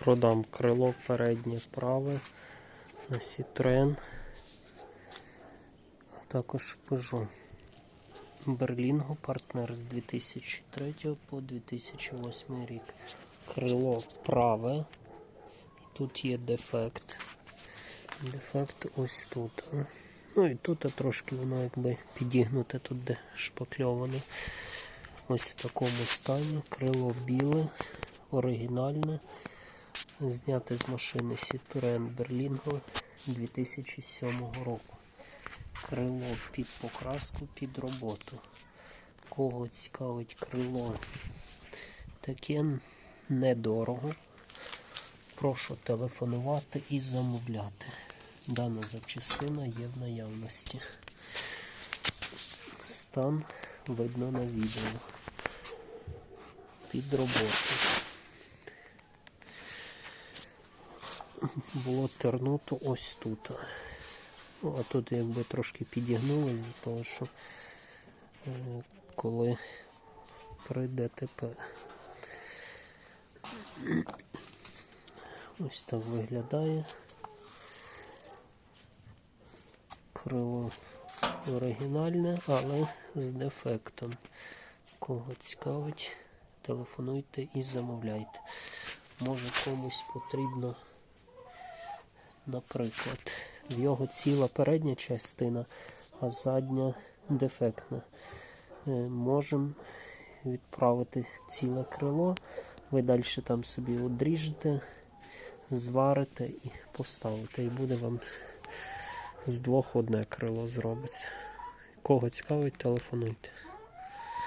Продам крило переднє праве на Citroen. А також Peugeot. Берлінго партнер з 2003 по 2008 рік. Крило праве. Тут є дефект. Дефект ось тут. Ну і тут трошки воно якби підігнуте, тут де шпакльоване. Ось в такому стані. Крило біле, оригінальне. Зняте з машини Citroen Berlingo 2007 року. Крило під покраску, під роботу. Кого цікавить крило? Таке недорого. Прошу телефонувати і замовляти. Дана запчастина є в наявності. Стан видно на відео. Під роботу. Було тернуто ось тут. Ну, а тут якби трошки підігнулось з того, що е, коли при ДТП. Ось так виглядає. Крило оригінальне, але з дефектом. Кого цікавить, телефонуйте і замовляйте. Може комусь потрібно, наприклад, в його ціла передня частина, а задня дефектна. Е, Можемо відправити ціле крило. Ви далі там собі одріжете, зварите і поставите. І буде вам з двох одне крило зробиться. Кого цікавить, телефонуйте.